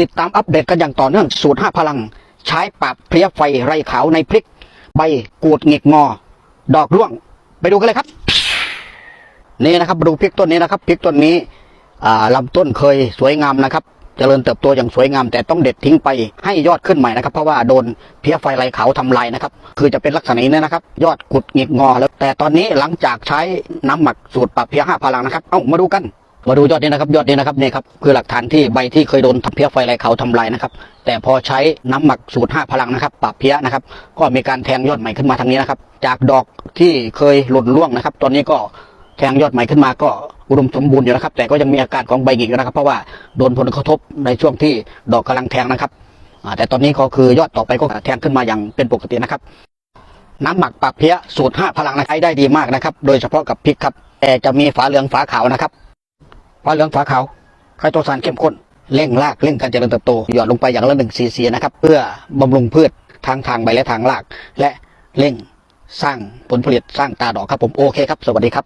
ติดตามอัปเดตกันอย่างต่อเนื่องสูตรห้าพลัง ใช้ปราบเพลี้ยไฟไรขาวในพริก ใบกูดหงิกงอ ดอกร่วง ไปดูกันเลยครับ นี่นะครับดูพริกต้นนี้นะครับพริกต้นนี้อ่าลำต้นเคยสวยงามนะครับเจริญเติบโตอย่างสวยงาม แต่ต้องเด็ดทิ้งไปให้ยอดขึ้นใหม่นะครับ เพราะว่าโดนเพี้ยไฟไรขาวทำลายนะครับ คือจะเป็นลักษณะนี้นะครับ ยอดกุดหงิกงอแล้ว แต่ตอนนี้หลังจากใช้น้ำหมักสูตรปรับเพี้ยห้าพลังนะครับ เอ้ามาดูกัน มาดูยอดนี้นะครับ ยอดนี้นะครับนี่ครับคือหลักฐานที่ใบที่เคยโดนเพี้ยไฟไรขาวทำลายนะครับ แต่พอใช้น้ำหมักสูตรห้าพลังนะครับปรับเพี้ยนะครับ ก็มีการแทงยอดใหม่ขึ้นมาทางนี้นะครับ จากดอกที่เคยหล่นร่วงนะครับ ตอนนี้ก็แทงยอดใหม่ขึ้นมาก็อุดมสมบูรณ์อยู่นะครับ แต่ก็ยังมีอาการของใบหงิกนะครับ เพราะว่าโดนผลกระทบในช่วงที่ดอกกำลังแทงนะครับแต่ตอนนี้ก็คือยอดต่อไปก็แทงขึ้นมาอย่างเป็นปกตินะครับ น้ำหมักปรับเพี้ยสูตรห้าพลังนะใช้ได้ดีมากนะครับ โดยเฉพาะกับพริกครับแต่จะมีฝาเหลืองฝาขาวนะครับ ฝาเหลืองฝาขาวไคโตซานเข้มข้นเร่งรากเร่งการเจริญเติบโตหยอดลงไปอย่างละหนึ่งซีซีนะครับเพื่อบำรุงพืชทางทางใบและทางราก และเร่งสร้างผลผลิตสร้างตาดอกครับผมโอเคครับ สวัสดีครับ